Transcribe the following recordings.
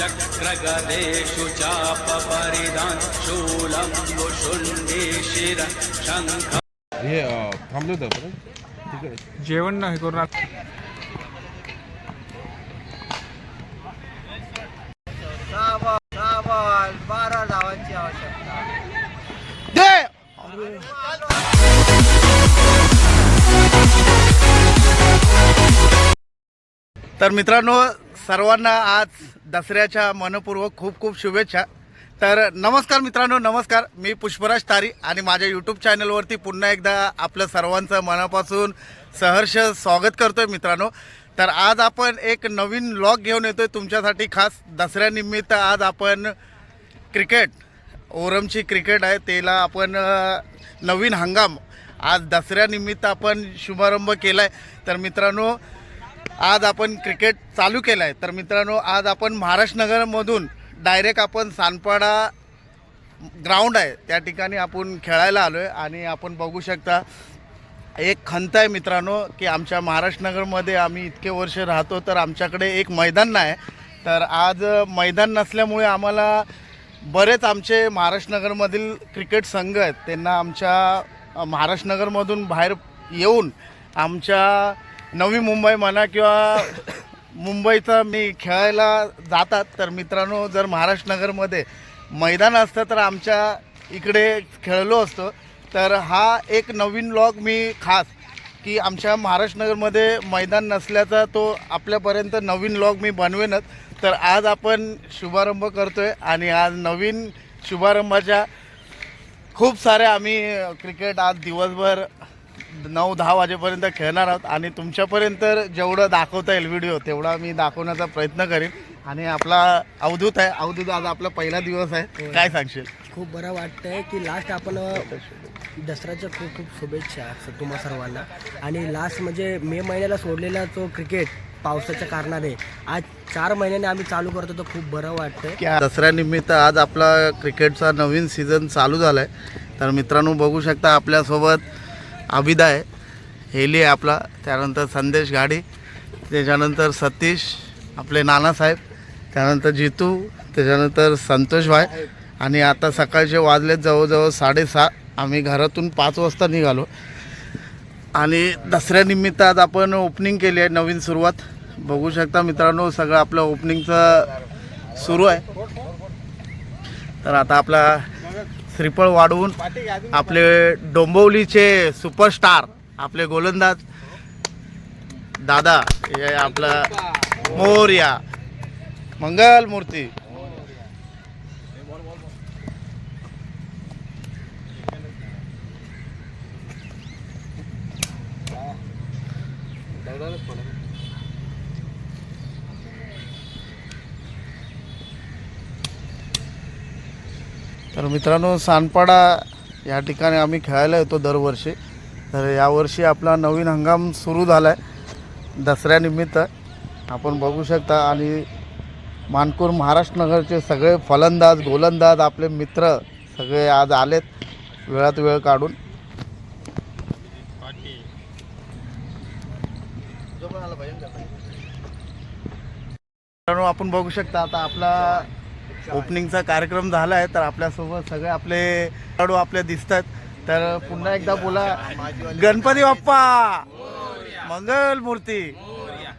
चक्रगदेषु चापपरिधान शूलं शुण्डे शिर शङ्ख। हे थांबलो होतं आपण. तिकडे जेवण नाही करून बारा धावांची आवश्यकता तर मित्रांनो सर्वांना आज दसऱ्याच्या मनपूर्वक खूप खूप शुभेच्छा. तर नमस्कार मित्रांनो नमस्कार. मी पुष्पराज तारी आणि माझ्या यूट्यूब चॅनलवरती पुन्हा एकदा आपलं सर्वांचं मनापासून सहर्ष स्वागत करतोय मित्रांनो. तर आज आपण एक नवीन लॉग घेऊन येतोय तुमच्यासाठी खास. दसऱ्यानिमित्त आज आपण क्रिकेट ओरमची क्रिकेट आहे. त्याला आपण नवीन हंगाम. आज दसऱ्यानिमित्त आपण शुभारंभ केला आहे तर मित्रांनो आज आपण क्रिकेट चालू केलं आहे तर मित्रांनो आज आपण महाराष्ट्रनगरमधून डायरेक्ट आपण सानपाडा ग्राउंड आहे. त्या ठिकाणी आपण खेळायला आलो आहे आणि आपण बघू शकता एक खंत आहे मित्रांनो की आमच्या महाराष्ट्रनगरमध्ये आम्ही इतके वर्ष राहतो तर आमच्याकडे एक मैदान नाही. तर आज मैदान नसल्यामुळे आम्हाला बरेच आमचे महाराष्ट्रनगरमधील क्रिकेट संघ आहेत. त्यांना आमच्या महाराष्ट्रनगरमधून बाहेर येऊन आमच्या नवी मुंबई म्हणा किंवा मुंबईचं मी खेळायला जातात तर मित्रांनो जर महाराष्ट्रनगरमध्ये मैदान असतं तर आमच्या इकडे खेळलो असतो. तर हा एक नवीन लॉग मी खास की आमच्या महाराष्ट्रनगरमध्ये मैदान नसल्याचा तो आपल्यापर्यंत नवीन लॉग मी बनवेनच. तर आज आपण शुभारंभ करतो आहे आणि आज नवीन शुभारंभाच्या खूप सारे आम्ही क्रिकेट आज दिवसभर नऊ दहा वाजेपर्यंत खेळणार आहोत आणि तुमच्यापर्यंत जेवढं दाखवता येईल व्हिडिओ तेवढा मी दाखवण्याचा प्रयत्न करीन. आणि आपला अवधूत आहे. अवधूत आज आपला पहिला दिवस आहे. काय सांगशील? खूप बरं वाटतंय की लास्ट आपण दसऱ्याच्या खूप खूप शुभेच्छा तुम्हा सर्वांना. आणि लास्ट म्हणजे मे महिन्याला सोडलेला तो क्रिकेट पावसाच्या कारणाने. आज चार महिन्याने आम्ही चालू करतो तर खूप बरं वाटतंय. की दसऱ्यानिमित्त आज आपला क्रिकेटचा नवीन सीझन चालू झाला आहे तर मित्रांनो बघू शकता आपल्यासोबत अभिदा आहे. हेली आहे आपला. त्यानंतर संदेश गाडी त्याच्यानंतर सतीश आपले नानासाहेब त्यानंतर जितू त्याच्यानंतर संतोष भाई आणि आता सकाळचे वाजले जवळजवळ साडेसहा. आम्ही घरातून पाच वाजता निघालो. आणि दसऱ्यानिमित्त आज आपण ओपनिंग केली आहे नवीन सुरुवात. बघू शकता मित्रांनो सगळं आपलं ओपनिंगचं सुरू आहे. तर आता आपला श्रीफळ वाढवून आपले डोंबवलीचे सुपरस्टार आपले गोलंदाज. दादा हे आपला मोर्या. मंगल मूर्ती. तर मित्रांनो सानपाडा या ठिकाणी आम्ही खेळायला येतो दरवर्षी. तर यावर्षी आपला नवीन हंगाम सुरू झाला आहे दसऱ्यानिमित्त आपण बघू शकता आणि मानपूर महाराष्ट्रनगरचे सगळे फलंदाज गोलंदाज आपले मित्र सगळे आज आलेत. वेळात वेळ काढून. मित्रांनो आपण बघू शकता आता आपला ओपनिंगचा कार्यक्रम झाला आहे तर आपल्यासोबत सगळे आपले खेळाडू आपले दिसत आहेत तर पुन्हा एकदा बोला. गणपती बाप्पा! मंगल मूर्ती!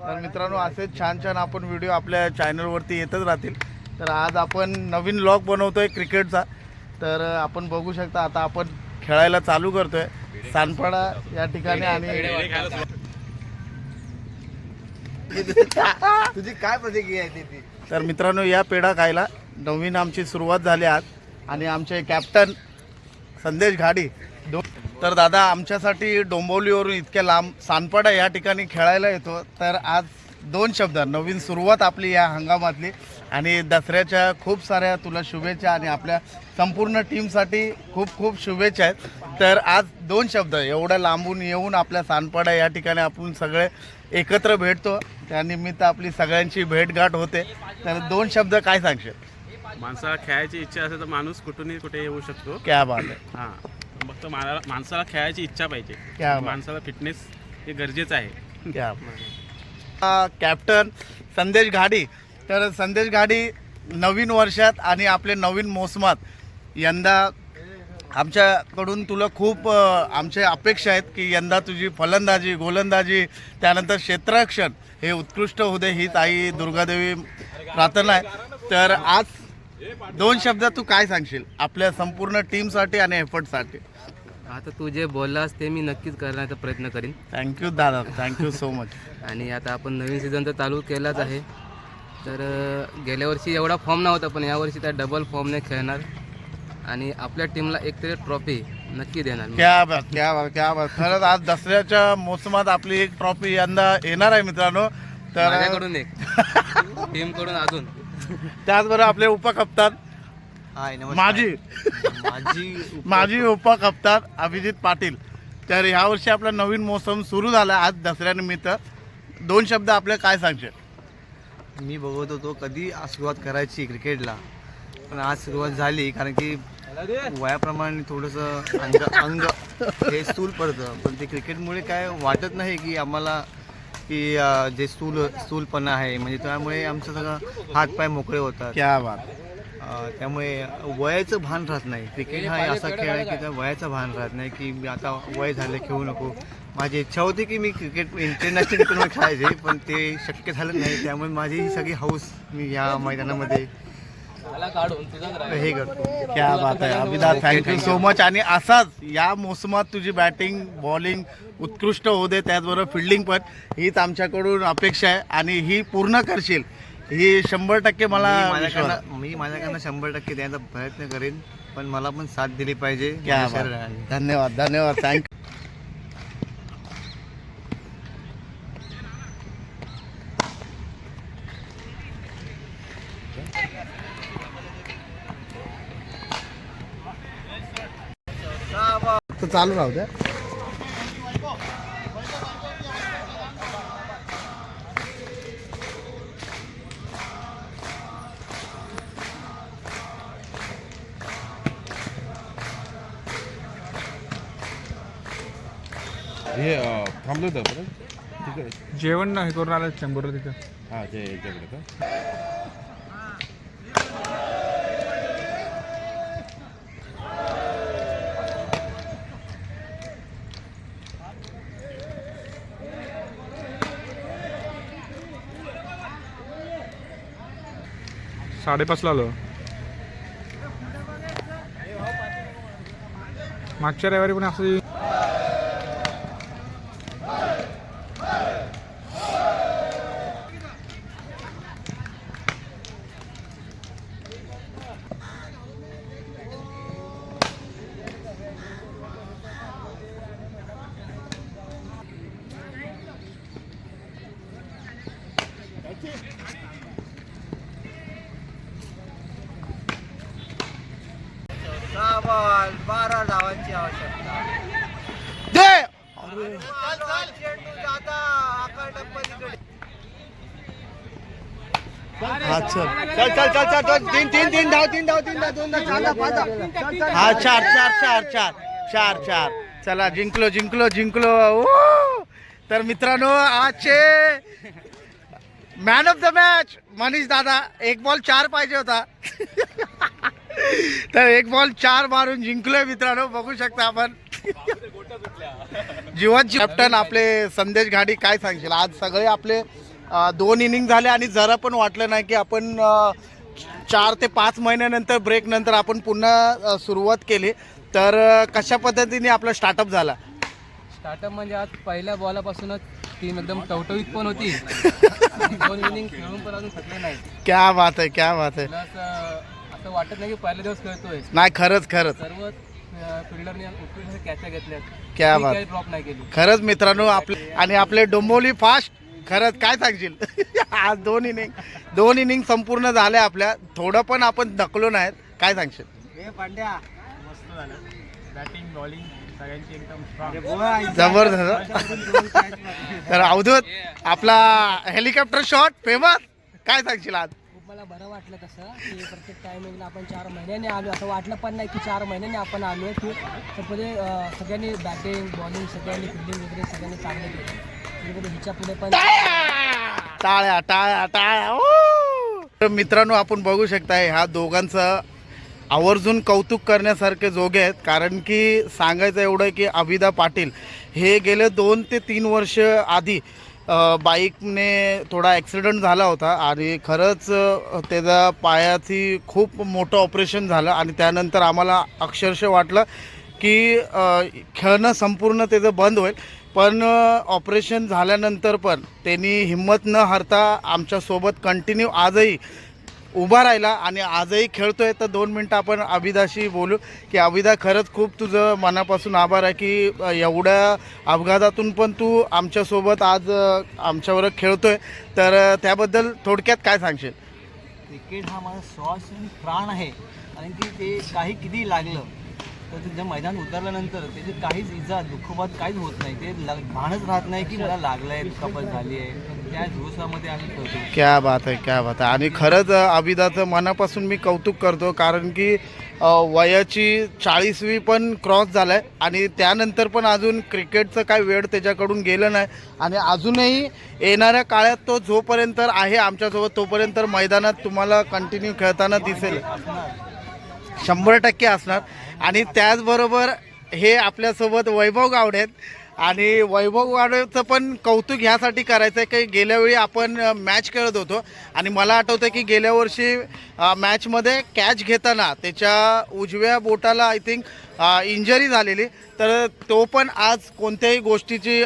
तर मित्रांनो असेच छान छान आपण व्हिडिओ आपल्या चॅनलवरती येतच राहतील. तर आज आपण नवीन लॉग बनवतोय क्रिकेटचा. तर आपण बघू शकता आता आपण खेळायला चालू करतोय. सानपाडा या ठिकाणी आणि तुझी काय प्रतिक्रिया आहे ती? तर मित्रांनो या पेढा खायला. नवीन आमची सुरुवात झाली आज. आणि आमचे कॅप्टन संदेश घाडी. दो तर दादा आमच्यासाठी डोंबोलीवरून इतक्या लांब सानपाडा या ठिकाणी खेळायला येतो. तर आज दोन शब्द नवीन सुरुवात आपली या हंगामातली. आणि दसऱ्याच्या खूप साऱ्या तुला शुभेच्छा आणि आपल्या संपूर्ण टीमसाठी खूप खूप शुभेच्छा आहेत. तर आज दोन शब्द एवढ्या लांबून येऊन आपल्या सानपाडा या ठिकाणी आपण सगळे एकत्र भेटतो. त्यानिमित्त आपली सगळ्यांची भेटगाठ होते. तर दोन शब्द काय सांगशील? माणसाला खेळायची इच्छा असेल तर माणूस कुठूनही कुठे येऊ शकतो. क्या बात आहे. हां. फक्त माणसाला माणसाला खेळायची इच्छा पाहिजे. बात. माणसाला फिटनेस हे गरजेचं आहे. क्या कॅप्टन संदेश घाडी. तर संदेश घाडी नवीन वर्षात आणि आपले नवीन मोसमात यंदा आमच्याकडून तुला खूप अ, आमच्या अपेक्षा आहेत की यंदा तुझी फलंदाजी गोलंदाजी त्यानंतर क्षेत्ररक्षण हे उत्कृष्ट होऊ दे हीच आई दुर्गादेवी प्रार्थना आहे. तर आज दोन शब्दात तू काय सांगशील? आपल्या संपूर्ण टीमसाठी आणि एफर्टसाठी. आता तू जे बोललास ते मी नक्कीच करण्याचा प्रयत्न करीन. थँक्यू दादा. थँक्यू सो मच आणि आता आपण नवीन सीझन तर चालू केलाच आहे. तर गेल्या वर्षी एवढा फॉर्म नव्हता पण यावर्षी त्या डबल फॉर्मने खेळणार. आणि आपल्या टीमला एकतरी ट्रॉफी नक्की देणार. क्या बात क्या बात क्या बात. खरंच आज दसऱ्याच्या मोसमात आपली एक ट्रॉफी यंदा येणार आहे मित्रांनो. तर माझ्याकडून एक. टीमकडून अजून. त्याचबरोबर आपले उपकप्तान हाय माझी माझी माझी उपकप्तान अभिजित पाटील. तर यावर्षी आपला नवीन मोसम सुरू झाला आज दसऱ्यानिमित्त दोन शब्द आपले काय सांगशील? मी बघत होतो कधी सुरुवात करायची क्रिकेटला. पण आज सुरुवात झाली कारण की वयाप्रमाणे थोडंसं अंग अंग हे स्थूल पडतं. पण ते क्रिकेटमुळे काय वाटत नाही की आम्हाला की अं, जे स्थूल स्थूलपणा आहे म्हणजे त्यामुळे आमचं सगळं हातपाय मोकळे होतात. क्या बात. अं, त्यामुळे वयाचं भान राहत नाही. क्रिकेट हा असा खेळ आहे की त्या वयाचं भान राहत नाही की मी आता वय झालं खेळू नको. माझी इच्छा होती की मी क्रिकेट इंटरनॅशनल खेळायचे पण ते शक्य झालं नाही. त्यामुळे माझी ही सगळी हौस मी या मैदानामध्ये हे करतो. क्या बात आहे. अभिदा थँक्यू सो मच आणि असाच या मोसमात तुझी बॅटिंग बॉलिंग उत्कृष्ट होऊ दे त्याचबरोबर फिल्डिंग पण. हीच आमच्याकडून अपेक्षा आहे आणि ही पूर्ण करशील. ही शंभर टक्के मला मी. माझ्याकडनं मी माझ्याकडनं शंभर टक्के द्यायचा प्रयत्न करेन पण मला पण साथ दिली पाहिजे. क्या बात. धन्यवाद धन्यवाद. थँक्यू चालू राहू द्या. हे थांबलो होतं परत तिकडे जेवण नाही करून आलं शंभर तिथं हां ते याच्याकडे का? साडेपाचला आलो. मागच्या रविवारी पण असं बारा धावांची आवश्यकता दे! चेंडू जाता आकांड पलीकडे हा चल. चल चल चल चल चल तीन तीन तीन धाव तीन धाव तीन धाव दोन धाव चार धाव, पाच धाव. हा चार चार चार चार. चार चार. चला जिंकलो जिंकलो जिंकलो. ओ! तर मित्रांनो आजचे man of the match Manish Dada एक बॉल चार पाहिजे होता. तर एक बॉल चार मारून जिंकलोय मित्रांनो बघू शकता आपण. जीवाची कॅप्टन आपले संदेश घाडी काय सांगशील? आज सगळे आपले दोन इनिंग झाले आणि जरा पण वाटलं नाही की आपण चार ते पाच महिन्यानंतर ब्रेक नंतर आपण पुन्हा सुरुवात केली. तर कशा पद्धतीने आपला स्टार्टअप झाला? स्टार्टअप म्हणजे आज पहिल्या बॉलापासूनच टीम एकदम टवटवीत पण होती. दोन इनिंग खेळून पण अजून थकले नाही क्या बात आहे क्या बात आहे. असं वाटत नाही की पहिल्या दिवस खेळतोय. नाही खरंच खरंच. सर्व फिल्डरने उत्कृष्ट क्या बात. काही ड्रॉप नाही केली. खरंच मित्रांनो आपले आणि आपले डोंबोली फास्ट खरंच काय सांगशील? आज दोन इनिंग दोन इनिंग संपूर्ण झाल्या आपल्या. थोडं पण आपण दकलो नाहीत. काय सांगशील? हे पांड्या. बॅटिंग बॉलिंग सगळ्यांची एकदम स्ट्रॉंग जबरदस्त. तर अवधूत आपला हेलिकॉप्टर शॉट फेमस. काय सांगशील आज? मला बरं वाटलं कसं की प्रत्येक टायमिंगला आपण चार महिन्याने आलो असं वाटलं पण नाही की चार महिन्याने आपण आलो आहे. की त्यामध्ये सगळ्यांनी बॅटिंग बॉलिंग सगळ्यांनी फिल्डिंग वगैरे सगळ्यांनी चांगले केले. ह्याच्या पुढे पण टाळ्या टाळ्या टाळ्या. तर मित्रांनो आपण बघू शकताय ह्या दोघांचं आवर्जून कौतुक करण्यासारखे जोगे आहेत. कारण की सांगायचं एवढं की अभिदा पाटील हे गेले दोन ते तीन वर्ष आधी बाईकने थोडा ॲक्सिडेंट झाला होता आणि खरंच त्याचा पायाची खूप मोठं ऑपरेशन झालं आणि त्यानंतर आम्हाला अक्षरशः वाटलं की खेळणं संपूर्ण त्याचं बंद होईल. पण ऑपरेशन झाल्यानंतर पण त्यांनी हिंमत न हरता आमच्यासोबत कंटिन्यू आजही उभा राहिला आणि आजही खेळतोय. तर दोन मिनटं आपण अभिदाशी बोलू की अभिदा खरंच खूप तुझं मनापासून आभार आहे की एवढ्या अपघातातून पण तू आमच्यासोबत आज आमच्यावर आमच्याबरोबर खेळतोय. तर त्याबद्दल थोडक्यात काय सांगशील? क्रिकेट हा माझा श्वास आणि प्राण आहे. कारण की ते काही किती लागलं तर ते मैदान उतरल्यानंतर त्याची काहीच इजा दुःखबाद काहीच होत नाही. ते भानच राहत नाही की मला लागलं आहे दुखापत झाली आहे त्या दिवसामध्ये आम्ही क्या बात आहे क्या बात आहे आणि खरंच अभिदाचं मनापासून मी कौतुक करतो कारण की अ, वयाची चाळीसवी पण क्रॉस झाला आहे आणि त्यानंतर पण अजून क्रिकेटचं काय वेळ त्याच्याकडून गेलं नाही. आणि अजूनही येणाऱ्या काळात तो जोपर्यंत आहे आमच्यासोबत तोपर्यंत मैदानात तुम्हाला कंटिन्यू खेळताना दिसेल. शंभर टक्के असणार. आणि त्याचबरोबर हे आपल्यासोबत वैभव गावडे आहेत. आणि वैभव गावडेचं पण कौतुक ह्यासाठी करायचं आहे की गेल्या वेळी आपण मॅच खेळत होतो. आणि मला आठवतं की गेल्या वर्षी मॅचमध्ये कॅच घेताना त्याच्या उजव्या बोटाला आय थिंक इंजरी झालेली. तर तो पण आज कोणत्याही गोष्टीची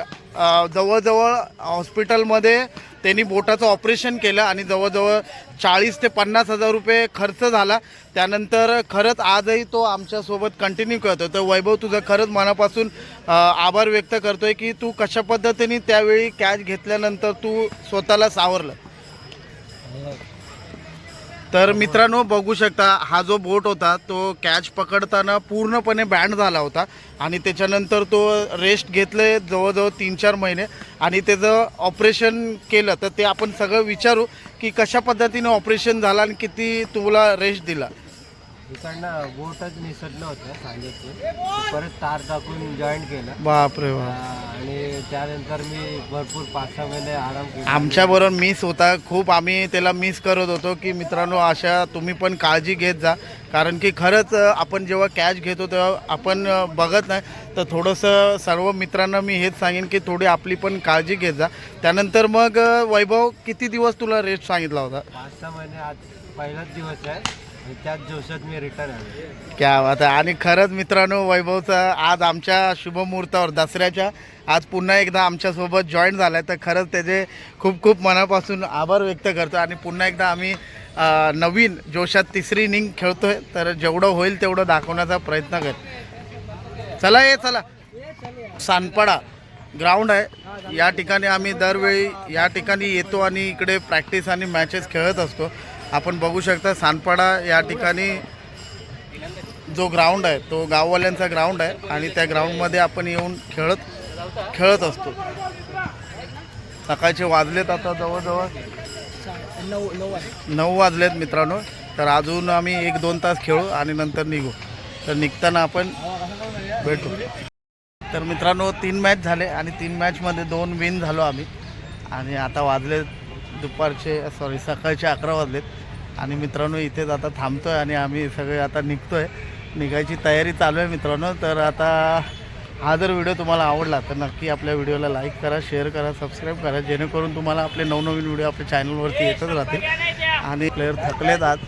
जवळजवळ हॉस्पिटलमध्ये त्यांनी बोटाचं ऑपरेशन केलं आणि जवळजवळ चाळीस ते पन्नास हजार रुपये खर्च झाला. त्यानंतर खरंच आजही तो आमच्यासोबत कंटिन्यू करतो तर वैभव तुझं खरंच मनापासून आभार व्यक्त करतो आहे की तू कशा पद्धतीने त्यावेळी कॅच घेतल्यानंतर तू स्वतःला सावरलं? हो. तर मित्रांनो बघू शकता हा जो बोट होता तो कॅच पकडताना पूर्णपणे बँड झाला होता. आणि त्याच्यानंतर तो रेस्ट घेतले जवळजवळ तीन चार महिने. आणि त्याचं ऑपरेशन केलं तर ते आपण सगळं विचारू की कशा पद्धतीने ऑपरेशन झालं आणि किती तुला रेस्ट दिला. इकडनं बोटच निसटलं होतं सांगितलं. परत तार टाकून जॉईन केलं. बापरे बाप. आणि त्यानंतर मी भरपूर पाच सहा महिने आराम केला. आमच्याबरोबर मिस होता. खूप आम्ही त्याला मिस करत होतो की मित्रांनो अशा तुम्ही पण काळजी घेत जा. कारण की खरंच आपण जेव्हा कॅच घेतो तेव्हा आपण बघत नाही. तर थोडंसं सर्व मित्रांना मी हेच सांगेन की थोडी आपली पण काळजी घेत जा. त्यानंतर मग वैभव किती दिवस तुला रेस्ट सांगितला होता? पाच सहा महिने आज पहिलाच दिवस आहे. त्याच दिवसात मी रिटर्न आलो क्या बात आहे. आणि खरंच मित्रांनो वैभवचा आज आमच्या शुभमुहूर्तावर दसऱ्याच्या आज पुन्हा एकदा आमच्यासोबत जॉईन झाला आहे तर खरंच त्याचे खूप खूप मनापासून आभार व्यक्त करतो. आणि पुन्हा एकदा आम्ही अ, नवीन जोशात तिसरी इनिंग खेळतोय. तर जेवढं होईल तेवढं दाखवण्याचा प्रयत्न कर चला ये चला. सानपाडा ग्राउंड आहे. या ठिकाणी आम्ही दरवेळी या ठिकाणी येतो आणि इकडे प्रॅक्टिस आणि मॅचेस खेळत असतो. आपण बघू शकता सानपाडा या ठिकाणी जो ग्राउंड आहे तो गाववाल्यांचा ग्राउंड आहे आणि त्या ग्राउंडमध्ये आपण येऊन खेळत खेळत असतो. सकाळचे वाजलेत आता जवळजवळ. नऊ नऊ नऊ वाजलेत मित्रांनो. तर अजून आम्ही एक दोन तास खेळू आणि नंतर निघू. तर निघताना आपण भेटू. तर मित्रांनो तीन मॅच झाले आणि तीन मॅचमध्ये दोन विन झालो आम्ही. आणि आता वाजले दुपारचे सॉरी सकाळचे अकरा वाजलेत. आणि मित्रांनो इथेच आता थांबतो आहे आणि आम्ही सगळे आता निघतो आहे निघायची तयारी चालू आहे मित्रांनो तर आता हा जर व्हिडिओ तुम्हाला आवडला तर नक्की आपल्या व्हिडिओला लाईक करा शेअर करा सबस्क्राईब करा. जेणेकरून तुम्हाला आपले नवनवीन व्हिडिओ आपल्या चॅनलवरती येतच राहतील. आणि प्लेअर थकलेत आज.